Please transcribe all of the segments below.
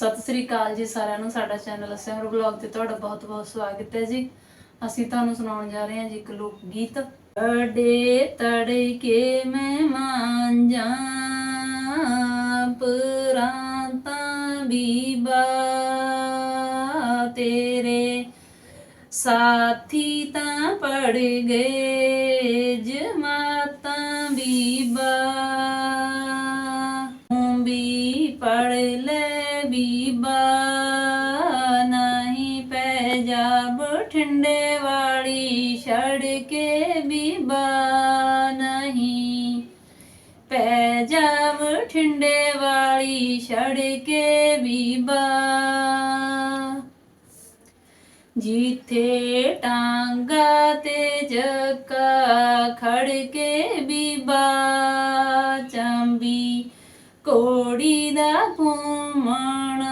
ਸਤਿ ਸ੍ਰੀ ਅਕਾਲ ਜੀ ਸਾਰਿਆਂ ਨੂੰ, ਸਾਡਾ ਚੈਨਲ ਸਿਮਰ ਬਲੌਗ ਤੇ ਤੁਹਾਡਾ ਬਹੁਤ-ਬਹੁਤ ਸਵਾਗਤ ਹੈ ਜੀ। ਅਸੀਂ ਤੁਹਾਨੂੰ ਸੁਣਾਉਣ ਜਾ ਰਹੇ ਹਾਂ ਜੀ ਇੱਕ ਲੋਕ ਗੀਤ। ਅਡੇ ਤੜਕੇ ਮੈਂ ਮਾਂਜਾਂ ਪਰਾਂਤਾਂ ਬੀਬਾ ਤੇਰੇ। ਸਾਥੀ ਤਾਂ ਪੜ ਗਏ ਜਮਾਤਾਂ ਬੀਬਾ ਨਹੀਂ ਪੈ ਜਾ ਵਾਲੀ ਛੜ ਕੇ ਬੀਬਾ ਨਹੀਂ ਪੈਜਾਬ ਜਾ ਬਠਿੰਡੇ ਵਾਲੀ ਛੜ ਕੇ ਬੀਬਾ ਜਿੱਥੇ ਟਾਂਗਾ ਤੇ ਜੱਕਾ ਖੜ ਕੇ ਬੀਬਾ ਚੰਬੀ ਕੋੜੀ ਦਾ ਘੁੰਮਣ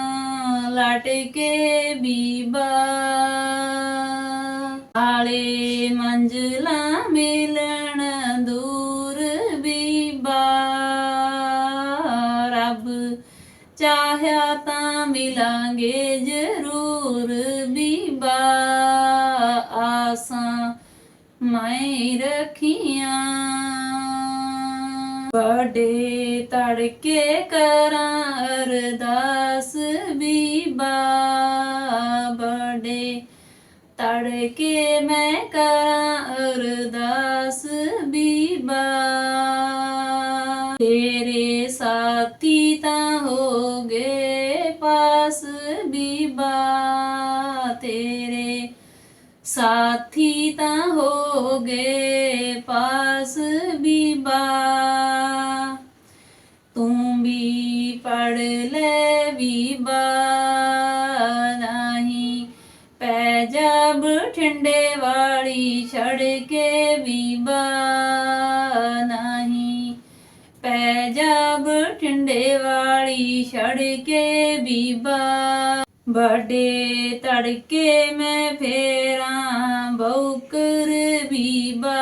ਲਟ ਕੇ ਬੀਬਾ ਆਲੇ ਮੰਜ਼ਲਾ ਮਿਲਣ ਦੂਰ ਬੀਬਾ ਰੱਬ ਚਾਹਿਆ ਤਾਂ ਮਿਲਾਂਗੇ ਜ਼ਰੂਰ ਬੀਬਾ ਆਸਾਂ ਮੈਂ ਰੱਖੀ ਬੜੇ ਤੜਕੇ ਕਰਾਂ, ਅਰਦਾਸ ਬੀਬਾ ਬੜੇ ਤੜਕੇ ਮੈਂ ਕਰਾਂ, ਅਰਦਾਸ ਬੀਬਾ ਤੇਰੇ ਸਾਥੀ ਤਾਂ ਹੋ ਗਏ ਪਾਸ ਬੀਬਾ ਤੇਰੇ ਸਾਥੀ ਤਾਂ ਹੋ ਗਏ ਪਾਸ ਬੀਬਾ ਪੈ ਜਾ ਬਠਿੰਡੇ ਵਾਲੀ ਛੜ ਕੇ ਬੀਬਾ ਨਹੀਂ ਪੈ ਜਾ ਬਠਿੰਡੇ ਵਾਲੀ ਛੜ ਕੇ ਬੀਬਾ ਬੜੇ ਤੜਕੇ ਮੈਂ ਫੇਰਾਂ, ਬੌਕਰ ਬੀਬਾ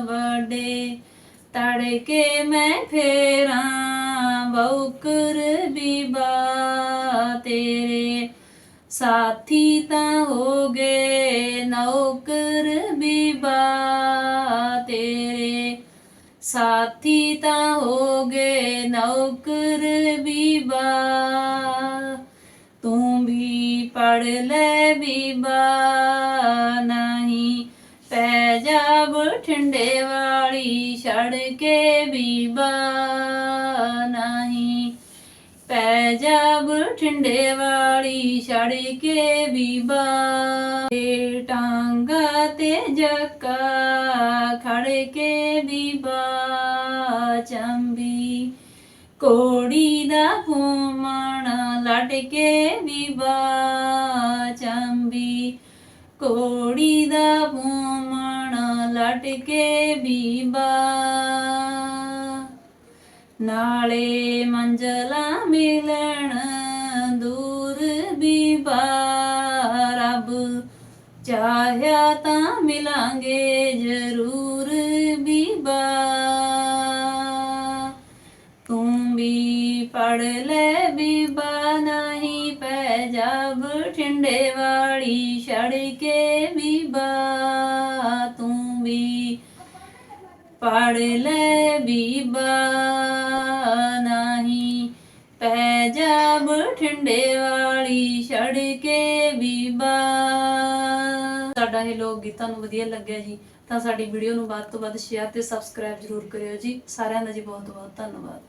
ਬੜੇ ਤੜਕੇ ਮੈਂ ਫੇਰਾਂ, ਬੌਕਰ ਬੀਬਾ ਤੇਰੇ ਸਾਥੀ ਤਾਂ ਹੋ ਗਏ ਨੌਕਰ ਬੀਬਾ ਤੇਰੇ। ਸਾਥੀ ਤਾਂ ਹੋ ਗਏ ਨੌਕਰ ਬੀਬਾ ਤੂੰ ਵੀ ਪੜ ਲੈ ਬੀਬਾ ਨਹੀਂ ਪੈ ਜਾ ਬਠਿੰਡੇ ਵਾਲੀ ਛੜ ਕੇ ਬੀਬਾ ਪੈ ਜਾ ਬਠਿੰਡੇ ਵਾਲੀ ਛੜ ਕੇ ਬੀਬਾ ਤੇ ਟਾਂਗਾ ਤੇ ਜੱਕਾ ਖੜ ਕੇ ਬੀਬਾ ਚੰਬੀ ਕੋੜੀ ਦਾ ਘੁੰਮਣ ਲੜ ਕੇ ਬੀਬਾ ਚੰਬੀ ਕੋੜੀ ਦਾ ਘੁੰਮਣ ਲੜ ਕੇ ਬੀਬਾ ਨਾਲੇ ਮੰਜ਼ਲਾ ਮਿਲਣ, ਦੂਰ ਬੀਬਾ ਰੱਬ ਚਾਹਿਆ ਤਾਂ ਮਿਲਾਂਗੇ, ਜ਼ਰੂਰ ਬੀਬਾ ਤੂੰ ਵੀ ਪੜ ਲੈ, ਬੀਬਾ ਨਹੀਂ ਪੈ ਜਾਬ ਬਠਿੰਡੇ ਵਾਲੀ ਛੜ ਕੇ ਬੀਬਾ ਪੜ ਲੈ ਬੀਬਾ ਨਹੀਂ, ਪੈ ਜਾ ਬਠਿੰਡੇ ਵਾਲੀ ਛੜ ਬੀਬਾ। ਸਾਡਾ ਇਹ ਲੋਕ ਗੀਤਾਂ ਨੂੰ ਵਧੀਆ ਲੱਗਿਆ ਜੀ, ਤਾਂ ਸਾਡੀ ਵੀਡੀਓ ਨੂੰ ਵੱਧ ਤੋਂ ਵੱਧ ਸ਼ੇਅਰ ਤੇ ਸਬਸਕ੍ਰਾਈਬ ਜ਼ਰੂਰ ਕਰਿਓ ਜੀ। ਸਾਰਿਆਂ ਦਾ ਜੀ ਬਹੁਤ ਬਹੁਤ ਧੰਨਵਾਦ।